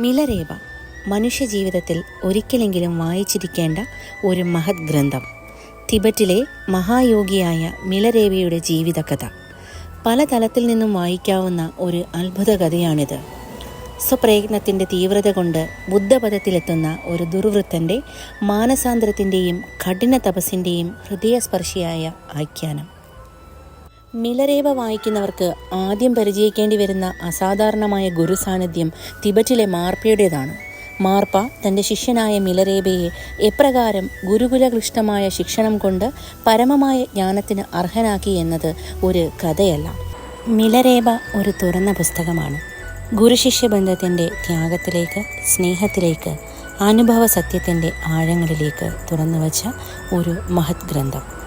മിലരേവ മനുഷ്യജീവിതത്തിൽ ഒരിക്കലെങ്കിലും വായിച്ചിരിക്കേണ്ട ഒരു മഹത് ഗ്രന്ഥം. തിബറ്റിലെ മഹായോഗിയായ മിലരേവയുടെ ജീവിതകഥ. പല തലത്തിൽ നിന്നും വായിക്കാവുന്ന ഒരു അത്ഭുത കഥയാണിത്. സ്വപ്രയത്നത്തിന്റെ തീവ്രത കൊണ്ട് ബുദ്ധപഥത്തിലെത്തുന്ന ഒരു ദുർവൃത്തന്റെ മാനസാന്തരത്തിന്റെയും കഠിന തപസ്സിന്റെയും ഹൃദയസ്പർശിയായ ആഖ്യാനം. മിലരേവ വായിക്കുന്നവർക്ക് ആദ്യം പരിചയിക്കേണ്ടി വരുന്ന അസാധാരണമായ ഗുരു സാന്നിധ്യം തിബറ്റിലെ മാർപ്പയുടേതാണ്. മാർപ്പ തന്റെ ശിഷ്യനായ മിലരേബയെ എപ്രകാരം ഗുരുകുലകൃഷ്ടമായ ശിക്ഷണം കൊണ്ട് പരമമായ ജ്ഞാനത്തിന് അർഹനാക്കി എന്നത് ഒരു കഥയല്ല. മിലരേബ ഒരു തുറന്ന പുസ്തകമാണ്. ഗുരുശിഷ്യ ബന്ധത്തിന്റെ ത്യാഗത്തിലേക്ക് സ്നേഹത്തിലേക്ക് അനുഭവ സത്യത്തിന്റെ ആഴങ്ങളിലേക്ക് തുറന്നു വച്ച ഒരു മഹത് ഗ്രന്ഥം